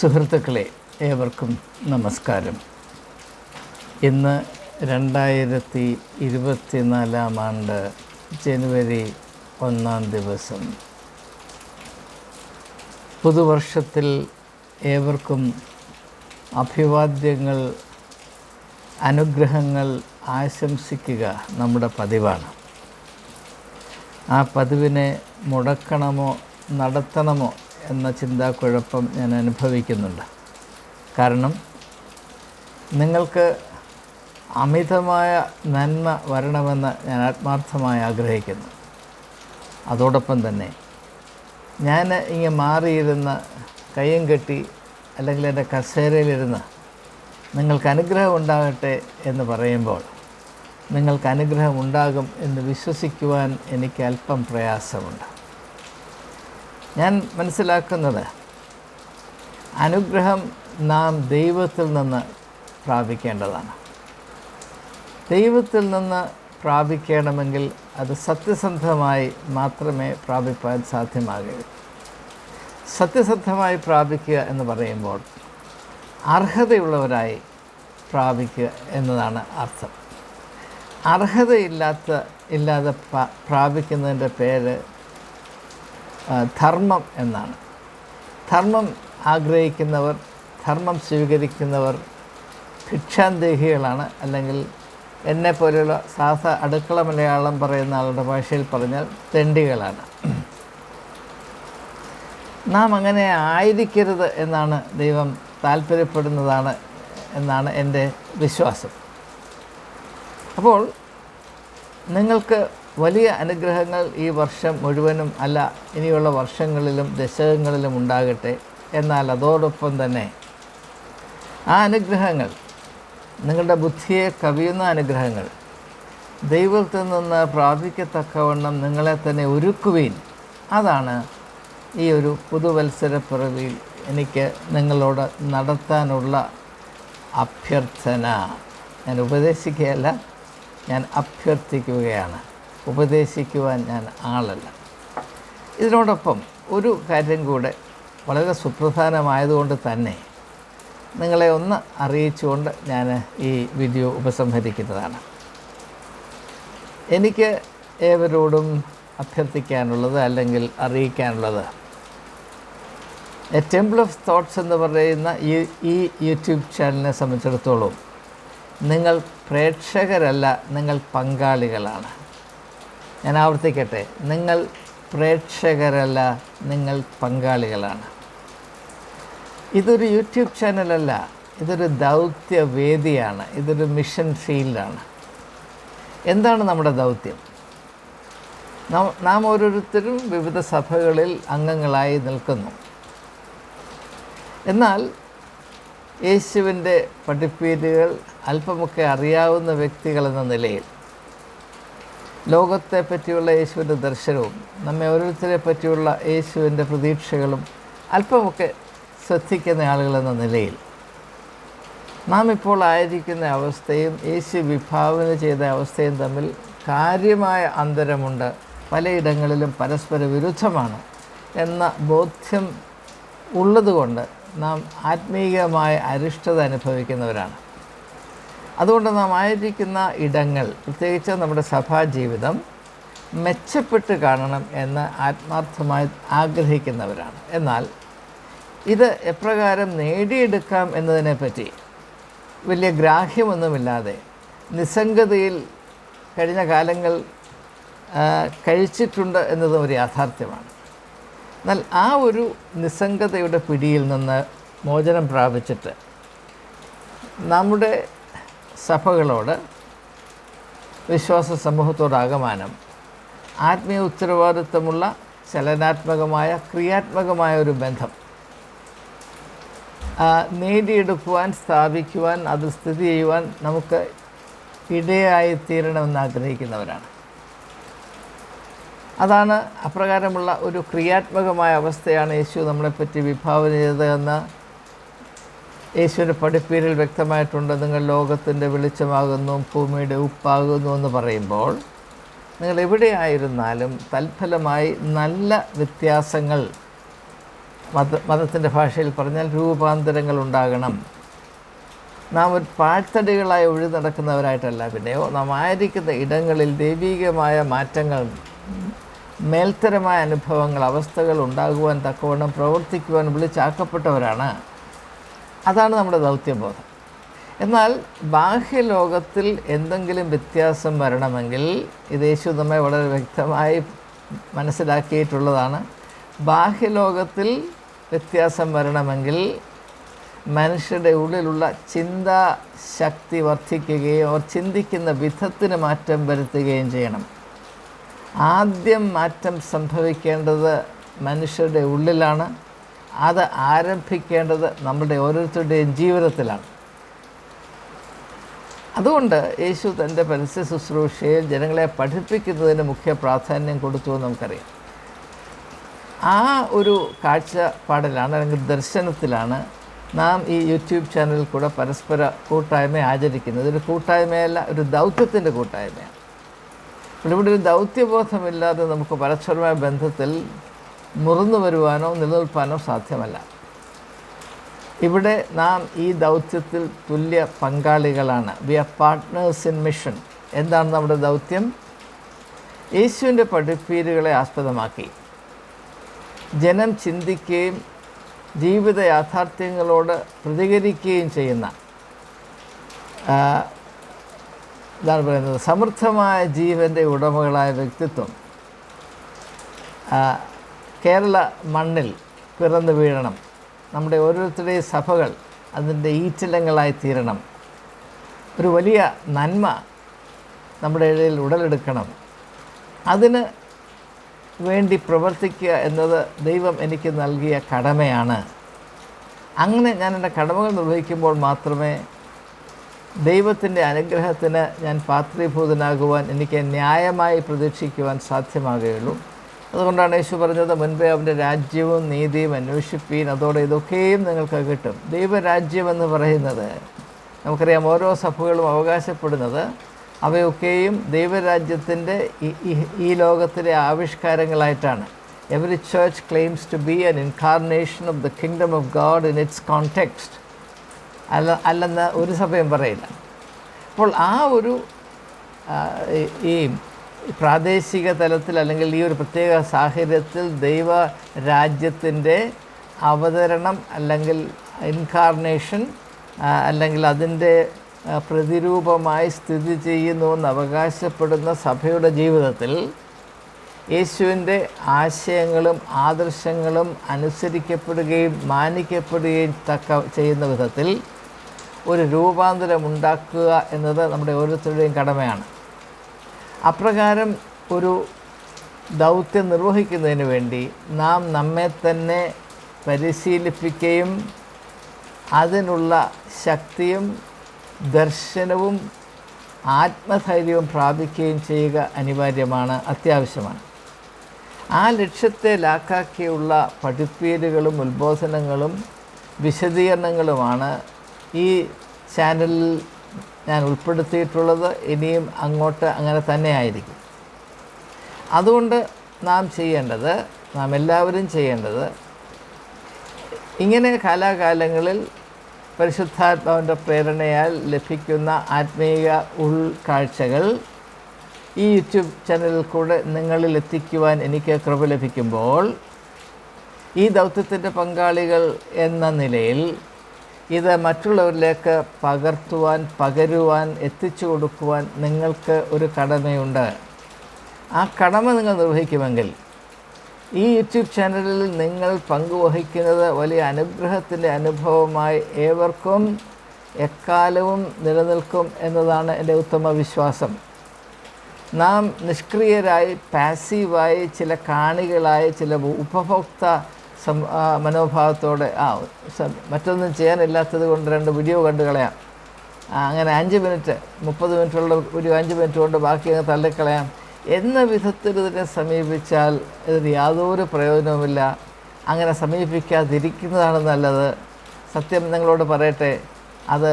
സുഹൃത്തുക്കളെ ഏവർക്കും നമസ്കാരം. ഇന്ന് രണ്ടായിരത്തി ഇരുപത്തിനാലാം ആണ്ട് ജനുവരി ഒന്നാം ദിവസം. പുതുവർഷത്തിൽ ഏവർക്കും അഭിവാദ്യങ്ങൾ അനുഗ്രഹങ്ങൾ ആശംസിക്കുക നമ്മുടെ പതിവാണ്. ആ പതിവിനെ മുടക്കണമോ നടത്തണമോ എന്ന ചിന്താക്കുഴപ്പം ഞാൻ അനുഭവിക്കുന്നുണ്ട്. കാരണം നിങ്ങൾക്ക് അമിതമായ നന്മ വരണമെന്ന് ഞാൻ ആത്മാർത്ഥമായി ആഗ്രഹിക്കുന്നു. അതോടൊപ്പം തന്നെ ഞാൻ ഇങ്ങനെ മാറിയിരുന്ന് കയ്യും കെട്ടി അല്ലെങ്കിൽ എന്റെ കസേരയിലിരുന്ന് നിങ്ങൾക്ക് അനുഗ്രഹം ഉണ്ടാകട്ടെ എന്ന് പറയുമ്പോൾ നിങ്ങൾക്ക് അനുഗ്രഹം ഉണ്ടാകും എന്ന് വിശ്വസിക്കുവാൻ എനിക്ക് അല്പം പ്രയാസമുണ്ട്. ഞാൻ മനസ്സിലാക്കുന്നത് അനുഗ്രഹം നാം ദൈവത്തിൽ നിന്ന് പ്രാപിക്കേണ്ടതാണ്. ദൈവത്തിൽ നിന്ന് പ്രാപിക്കണമെങ്കിൽ അത് സത്യസന്ധമായി മാത്രമേ പ്രാപിപ്പാൻ സാധ്യമാകൂ. സത്യസന്ധമായി പ്രാപിക്കുക എന്ന് പറയുമ്പോൾ അർഹതയുള്ളവരായി പ്രാപിക്കുക എന്നതാണ് അർത്ഥം. അർഹതയില്ലാത്ത ഇല്ലാതെ പ്രാ- പ്രാപിക്കുന്നതിന്റെ പേര് ധർമ്മം എന്നാണ്. ധർമ്മം ആഗ്രഹിക്കുന്നവർ ധർമ്മം സ്വീകരിക്കുന്നവർ ഭിക്ഷാന്തേഹികളാണ്. അല്ലെങ്കിൽ എന്നെ പോലെയുള്ള സാധാ അടുക്കള മലയാളം പറയുന്ന ആളുടെ ഭാഷയിൽ പറഞ്ഞാൽ തെണ്ടികളാണ്. നാം അങ്ങനെ ആയിരിക്കരുത് എന്നാണ് ദൈവം താല്പര്യപ്പെടുന്നതാണ് എന്നാണ് എന്റെ വിശ്വാസം. അപ്പോൾ നിങ്ങൾക്ക് വലിയ അനുഗ്രഹങ്ങൾ ഈ വർഷം മുഴുവനും അല്ല ഇനിയുള്ള വർഷങ്ങളിലും ദശകങ്ങളിലും ഉണ്ടാകട്ടെ എന്നാൽ അതോടൊപ്പം തന്നെ ആ അനുഗ്രഹങ്ങൾ നിങ്ങളുടെ ബുദ്ധിയെ കവിയുന്ന അനുഗ്രഹങ്ങൾ ദൈവത്തിൽ നിന്ന് പ്രാപിക്കത്തക്കവണ്ണം നിങ്ങളെ തന്നെ ഒരുക്കുവീൻ. അതാണ് ഈ ഒരു പുതുവത്സര പിറവിയിൽ എനിക്ക് നിങ്ങളോട് നടത്താനുള്ള അഭ്യർത്ഥന. ഞാൻ ഉപദേശിക്കുകയല്ല ഞാൻ അഭ്യർത്ഥിക്കുകയാണ്. ഉപദേശിക്കുവാൻ ഞാൻ ആളല്ല. ഇതിനോടൊപ്പം ഒരു കാര്യം കൂടെ വളരെ സുപ്രധാനമായതുകൊണ്ട് തന്നെ നിങ്ങളെ ഒന്ന് അറിയിച്ചുകൊണ്ട് ഞാൻ ഈ വീഡിയോ ഉപസംഹരിക്കുന്നതാണ്. എനിക്ക് ഏവരോടും അഭ്യർത്ഥിക്കാനുള്ളത് അല്ലെങ്കിൽ അറിയിക്കാനുള്ളത് എ ടെമ്പിൾ ഓഫ് തോട്ട്സ് എന്ന് പറയുന്ന ഈ ഈ യൂട്യൂബ് ചാനലിനെ സംബന്ധിച്ചിടത്തോളം നിങ്ങൾ പ്രേക്ഷകരല്ല നിങ്ങൾ പങ്കാളികളാണ്. ഞാൻ ആവർത്തിക്കട്ടെ. നിങ്ങൾ പ്രേക്ഷകരല്ല നിങ്ങൾ പങ്കാളികളാണ്. ഇതൊരു യൂട്യൂബ് ചാനലല്ല ഇതൊരു ദൗത്യവേദിയാണ് ഇതൊരു മിഷൻ ഫീൽഡാണ്. എന്താണ് നമ്മുടെ ദൗത്യം? നാം- ഓരോരുത്തരും വിവിധ സഭകളിൽ അംഗങ്ങളായി നിൽക്കുന്നു. എന്നാൽ യേശുവിന്റെ പഠിപ്പീരുകൾ അല്പമൊക്കെ അറിയാവുന്ന വ്യക്തികളെന്ന നിലയിൽ ലോകത്തെ പറ്റിയുള്ള യേശുവിന്റെ ദർശനവും നമ്മെ ഓരോരുത്തരെ പറ്റിയുള്ള യേശുവിന്റെ പ്രതീക്ഷകളും അല്പമൊക്കെ ശ്രദ്ധിക്കുന്ന ആളുകളെന്ന നിലയിൽ നാം ഇപ്പോൾ ആയിരിക്കുന്ന അവസ്ഥയും യേശു വിഭാവന ചെയ്ത അവസ്ഥയും തമ്മിൽ കാര്യമായ അന്തരമുണ്ട്. പലയിടങ്ങളിലും പരസ്പര വിരുദ്ധമാണ് എന്ന ബോധ്യം ഉള്ളതുകൊണ്ട് നാം ആത്മീയമായ അരിഷ്ടത അനുഭവിക്കുന്നവരാണ്. അതുകൊണ്ട് നാം ആയിരിക്കുന്ന ഇടങ്ങൾ പ്രത്യേകിച്ച് നമ്മുടെ സഭാ ജീവിതം മെച്ചപ്പെട്ട് കാണണം എന്ന് ആത്മാർത്ഥമായി ആഗ്രഹിക്കുന്നവരാണ്. എന്നാൽ ഇത് എപ്രകാരം നേടിയെടുക്കാം എന്നതിനെപ്പറ്റി വലിയ ഗ്രാഹ്യമൊന്നുമില്ലാതെ നിസ്സംഗതയിൽ കഴിഞ്ഞ കാലങ്ങൾ കഴിച്ചിട്ടുണ്ട് എന്നതും ഒരു യാഥാർത്ഥ്യമാണ്. എന്നാൽ ആ ഒരു നിസ്സംഗതയുടെ പിടിയിൽ നിന്ന് മോചനം പ്രാപിച്ചിട്ട് നമ്മുടെ സഭകളോട് വിശ്വാസ സമൂഹത്തോടാകമാനം ആത്മീയ ഉത്തരവാദിത്വമുള്ള ചലനാത്മകമായ ക്രിയാത്മകമായ ഒരു ബന്ധം നേടിയെടുക്കുവാൻ സ്ഥാപിക്കുവാൻ അത് സ്ഥിതി ചെയ്യുവാൻ നമുക്ക് ഇടയായി തീരണമെന്ന് ആഗ്രഹിക്കുന്നവരാണ്. അതാണ് അപ്രകാരമുള്ള ഒരു ക്രിയാത്മകമായ അവസ്ഥയാണ് യേശു നമ്മളെപ്പറ്റി വിഭാവന ചെയ്തതെന്ന് യേശുവിന്റെ പഠിപ്പീരിൽ വ്യക്തമായിട്ടുണ്ട് നിങ്ങൾ ലോകത്തിന്റെ വെളിച്ചമാകുന്നു ഭൂമിയുടെ ഉപ്പാകുന്നു എന്ന് പറയുമ്പോൾ നിങ്ങൾ എവിടെയായിരുന്നാലും തൽഫലമായി നല്ല വ്യത്യാസങ്ങൾ മത മതത്തിന്റെ ഭാഷയിൽ പറഞ്ഞാൽ രൂപാന്തരങ്ങൾ ഉണ്ടാകണം. നാം ഒരു പാഴ്ത്തടികളായി ഒഴി നടക്കുന്നവരായിട്ടല്ല പിന്നെയോ നാം ആയിരിക്കുന്ന ഇടങ്ങളിൽ ദൈവീകമായ മാറ്റങ്ങൾ മേൽത്തരമായ അനുഭവങ്ങൾ അവസ്ഥകൾ ഉണ്ടാകുവാൻ തക്കവണ്ണം പ്രവർത്തിക്കുവാൻ വിളിച്ചാക്കപ്പെട്ടവരാണ്. അതാണ് നമ്മുടെ ദൗത്യബോധം. എന്നാൽ ബാഹ്യലോകത്തിൽ എന്തെങ്കിലും വ്യത്യാസം വരണമെങ്കിൽ ഇത് യേശു നമ്മെ വളരെ വ്യക്തമായി മനസ്സിലാക്കിയിട്ടുള്ളതാണ്. ബാഹ്യലോകത്തിൽ വ്യത്യാസം വരണമെങ്കിൽ മനുഷ്യരുടെ ഉള്ളിലുള്ള ചിന്താശക്തി വർദ്ധിക്കുകയും അവർ ചിന്തിക്കുന്ന വിധത്തിന് മാറ്റം വരുത്തുകയും ചെയ്യണം. ആദ്യം മാറ്റം സംഭവിക്കേണ്ടത് മനുഷ്യരുടെ ഉള്ളിലാണ്. അത് ആരംഭിക്കേണ്ടത് നമ്മുടെ ഓരോരുത്തരുടെയും ജീവിതത്തിലാണ്. അതുകൊണ്ട് യേശു തന്റെ പരസ്യ ശുശ്രൂഷയിൽ ജനങ്ങളെ പഠിപ്പിക്കുന്നതിന് മുഖ്യ പ്രാധാന്യം കൊടുത്തു എന്ന് നമുക്കറിയാം. ആ ഒരു കാഴ്ചപ്പാടിലാണ് അല്ലെങ്കിൽ ദർശനത്തിലാണ് നാം ഈ യൂട്യൂബ് ചാനലിൽ കൂടെ പരസ്പര കൂട്ടായ്മ ആചരിക്കുന്നത്. ഒരു കൂട്ടായ്മയല്ല ഒരു ദൗത്യത്തിന്റെ കൂട്ടായ്മയാണ്. ഇവിടെ ഒരു ദൗത്യബോധമില്ലാതെ നമുക്ക് പരസ്പരമായ ബന്ധത്തിൽ മുറിന്നു വരുവാനോ നിലനിൽപ്പാനോ സാധ്യമല്ല. ഇവിടെ നാം ഈ ദൗത്യത്തിൽ തുല്യ പങ്കാളികളാണ്. We are partners in mission എന്താണ് നമ്മുടെ ദൗത്യം? യേശുവിന്റെ പഠിപ്പീരുകളെ ആസ്പദമാക്കി. ജനം ചിന്തിക്കുകയും ജീവിത യാഥാർത്ഥ്യങ്ങളോട് പ്രതികരിക്കുകയും ചെയ്യുന്ന എന്താണ് പറയുന്നത് സമൃദ്ധമായ ജീവന്റെ ഉടമകളായ വ്യക്തിത്വം. കേരള മണ്ണിൽ പിറന്നു വീഴണം. നമ്മുടെ ഓരോരുത്തരുടെയും സഭകൾ അതിന്റെ ഈറ്റിലങ്ങളായി തീരണം. ഒരു വലിയ നന്മ നമ്മുടെ ഇടയിൽ ഉടലെടുക്കണം. അതിന് വേണ്ടി പ്രവർത്തിക്കുക എന്നത് ദൈവം എനിക്ക് നൽകിയ കടമയാണ്. അങ്ങനെ ഞാൻ എന്റെ കടമകൾ നിർവഹിക്കുമ്പോൾ മാത്രമേ ദൈവത്തിന്റെ അനുഗ്രഹത്തിന് ഞാൻ പാത്രീഭൂതനാകുവാൻ എനിക്ക് ന്യായമായി പ്രതീക്ഷിക്കുവാൻ സാധ്യമാകുകയുള്ളൂ. അതുകൊണ്ടാണ് യേശു പറഞ്ഞത് മുൻപേ അവന്റെ രാജ്യവും നീതിയും അന്വേഷിപ്പീൻ അതോടെ ഇതൊക്കെയും നിങ്ങൾക്ക് കിട്ടും. ദൈവരാജ്യം എന്ന് പറയുന്നത് നമുക്കറിയാം ഓരോ സഭകളും അവകാശപ്പെടുന്നത് അവയൊക്കെയും ദൈവരാജ്യത്തിന്റെ ഈ- ലോകത്തിലെ ആവിഷ്കാരങ്ങളായിട്ടാണ്. Every church claims to be an incarnation of the kingdom of God in its context അല്ല അല്ലെന്ന് ഒരു സഭയും പറയില്ല. അപ്പോൾ ആ ഒരു ഈ പ്രാദേശിക തലത്തിൽ അല്ലെങ്കിൽ ഈ ഒരു പ്രത്യേക സാഹചര്യത്തിൽ ദൈവ രാജ്യത്തിന്റെ അവതരണം അല്ലെങ്കിൽ ഇൻകാർണേഷൻ അല്ലെങ്കിൽ അതിന്റെ പ്രതിരൂപമായി സ്ഥിതി ചെയ്യുന്നുവെന്ന് അവകാശപ്പെടുന്ന സഭയുടെ ജീവിതത്തിൽ യേശുവിന്റെ ആശയങ്ങളും ആദർശങ്ങളും അനുസരിക്കപ്പെടുകയും മാനിക്കപ്പെടുകയും തക്ക ചെയ്യുന്ന വിധത്തിൽ ഒരു രൂപാന്തരം ഉണ്ടാക്കുക എന്നത് നമ്മുടെ ഓരോരുത്തരുടെയും കടമയാണ്. അപ്രകാരം ഒരു ദൗത്യം നിർവഹിക്കുന്നതിന് വേണ്ടി നാം നമ്മെ തന്നെ പരിശീലിപ്പിക്കുകയും അതിനുള്ള ശക്തിയും ദർശനവും ആത്മധൈര്യവും പ്രാപിക്കുകയും ചെയ്യുക അനിവാര്യമാണ് അത്യാവശ്യമാണ്. ആ ലക്ഷ്യത്തെ ലാക്കാക്കിയുള്ള പഠിപ്പീരുകളും ഉത്ബോധനങ്ങളും വിശദീകരണങ്ങളുമാണ് ഈ ചാനലിൽ ഞാൻ ഉൾപ്പെടുത്തിയിട്ടുള്ളത് ഇനിയും അങ്ങോട്ട് അങ്ങനെ തന്നെ ആയിരിക്കും അതുകൊണ്ട് നാം ചെയ്യേണ്ടത് നാം എല്ലാവരും ചെയ്യേണ്ടത് ഇങ്ങനെ കാലാകാലങ്ങളിൽ പരിശുദ്ധാത്മാവിന്റെ പ്രേരണയാൽ ലഭിക്കുന്ന ആത്മീയ ഉൾക്കാഴ്ചകൾ ഈ യൂട്യൂബ് ചാനലിൽ കൂടെ നിങ്ങളിൽ എത്തിക്കുവാൻ എനിക്ക് കൃപ ലഭിക്കുമ്പോൾ ഈ ദൗത്യത്തിന്റെ പങ്കാളികൾ എന്ന നിലയിൽ ഇത് മറ്റുള്ളവരിലേക്ക് പകർത്തുവാൻ പകരുവാൻ എത്തിച്ചു കൊടുക്കുവാൻ നിങ്ങൾക്ക് ഒരു കടമയുണ്ട്. ആ കടമ നിങ്ങൾ നിർവഹിക്കുമെങ്കിൽ ഈ യൂട്യൂബ് ചാനലിൽ നിങ്ങൾ പങ്കുവഹിക്കുന്നത് വലിയ അനുഗ്രഹത്തിന്റെ അനുഭവമായി ഏവർക്കും എക്കാലവും നിലനിൽക്കും എന്നതാണ് എന്റെ ഉത്തമ വിശ്വാസം. നാം നിഷ്ക്രിയരായി പാസീവായി ചില കാണികളായി ചില ഉപഭോക്ത മനോഭാവത്തോടെ ആ മറ്റൊന്നും ചെയ്യാനില്ലാത്തത് കൊണ്ട് രണ്ട് വീഡിയോ കണ്ടു കളയാം. അങ്ങനെ അഞ്ച് മിനിറ്റ് മുപ്പത് മിനിറ്റുള്ള ഒരു അഞ്ച് മിനിറ്റ് കൊണ്ട് ബാക്കി അങ്ങ് തള്ളിക്കളയാം. എന്ന വിധത്തിൽ ഇതിനെ സമീപിച്ചാൽ ഇതിന് യാതൊരു പ്രയോജനവുമില്ല. അങ്ങനെ സമീപിക്കാതിരിക്കുന്നതാണ് നല്ലത്. സത്യം നിങ്ങളോട് പറയട്ടെ അത്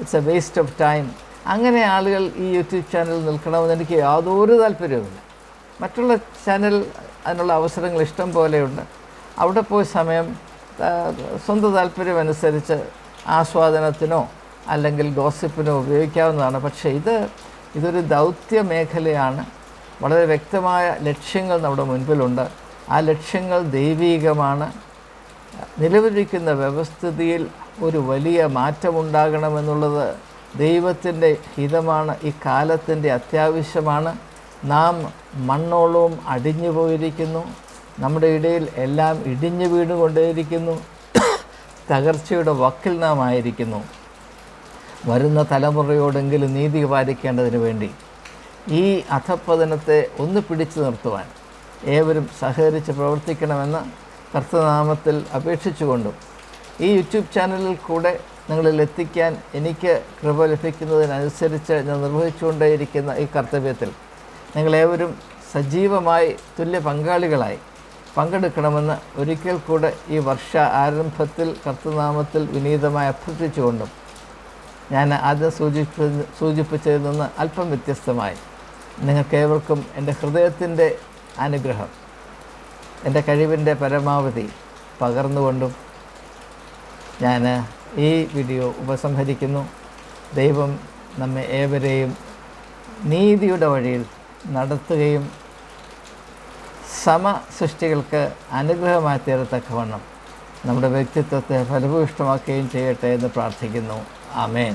it's a waste of time അങ്ങനെ ആളുകൾ ഈ യൂട്യൂബ് ചാനൽ നിൽക്കണമെന്ന് എനിക്ക് യാതൊരു താല്പര്യവുമില്ല. മറ്റുള്ള ചാനൽ അതിനുള്ള അവസരങ്ങൾ ഇഷ്ടം പോലെയുണ്ട്. അവിടെ പോയി സമയം സ്വന്തം താല്പര്യമനുസരിച്ച് ആസ്വാദനത്തിനോ അല്ലെങ്കിൽ ഗോസിപ്പിനോ ഉപയോഗിക്കാവുന്നതാണ്. പക്ഷേ ഇത് ഇതൊരു ദൗത്യ മേഖലയാണ്. വളരെ വ്യക്തമായ ലക്ഷ്യങ്ങൾ നമ്മുടെ മുൻപിലുണ്ട്. ആ ലക്ഷ്യങ്ങൾ ദൈവീകമാണ്. നിലവിലിരിക്കുന്ന വ്യവസ്ഥിതിയിൽ ഒരു വലിയ മാറ്റമുണ്ടാകണമെന്നുള്ളത് ദൈവത്തിന്റെ ഹിതമാണ്. ഈ കാലത്തിന്റെ അത്യാവശ്യമാണ്. നാം മണ്ണോളവും അടിഞ്ഞു പോയിരിക്കുന്നു നമ്മുടെ ഇടയിൽ എല്ലാം ഇടിഞ്ഞു വീണുകൊണ്ടേയിരിക്കുന്നു. തകർച്ചയുടെ വക്കിൽ നാം ആയിരിക്കുന്നു വരുന്ന തലമുറയോടെങ്കിലും നീതി പാലിക്കേണ്ടതിന് വേണ്ടി ഈ അധപ്പതനത്തെ ഒന്ന് പിടിച്ചു നിർത്തുവാൻ ഏവരും സഹകരിച്ച് പ്രവർത്തിക്കണമെന്ന് കർത്തനാമത്തിൽ അപേക്ഷിച്ചുകൊണ്ടും ഈ യൂട്യൂബ് ചാനലിൽ കൂടെ നിങ്ങളിൽ എത്തിക്കാൻ എനിക്ക് കൃപ ലഭിക്കുന്നതിനനുസരിച്ച് ഞാൻ നിർവഹിച്ചുകൊണ്ടേയിരിക്കുന്ന ഈ കർത്തവ്യത്തിൽ നിങ്ങളേവരും സജീവമായി തുല്യ പങ്കാളികളായി പങ്കെടുക്കണമെന്ന് ഒരിക്കൽ കൂടെ ഈ വർഷ ആരംഭത്തിൽ കർത്തനാമത്തിൽ വിനീതമായി അഭ്യർത്ഥിച്ചുകൊണ്ടും ഞാൻ ആദ്യം സൂചിപ്പി സൂചിപ്പിച്ചതിൽ നിന്ന് അല്പം വ്യത്യസ്തമായി നിങ്ങൾക്കേവർക്കും എന്റെ ഹൃദയത്തിന്റെ അനുഗ്രഹം എന്റെ കഴിവിന്റെ പരമാവധി പകർന്നുകൊണ്ടും ഞാൻ ഈ വീഡിയോ ഉപസംഹരിക്കുന്നു. ദൈവം നമ്മെ ഏവരെയും നീതിയുടെ വഴിയിൽ നടത്തുകയും സമ സൃഷ്ടികൾക്ക് അനുഗ്രഹമായി തീരത്തക്കവണ്ണം നമ്മുടെ വ്യക്തിത്വത്തെ ഫലഭൂയിഷ്ടമാക്കുകയും ചെയ്യട്ടെ എന്ന് പ്രാർത്ഥിക്കുന്നു. ആമേൻ.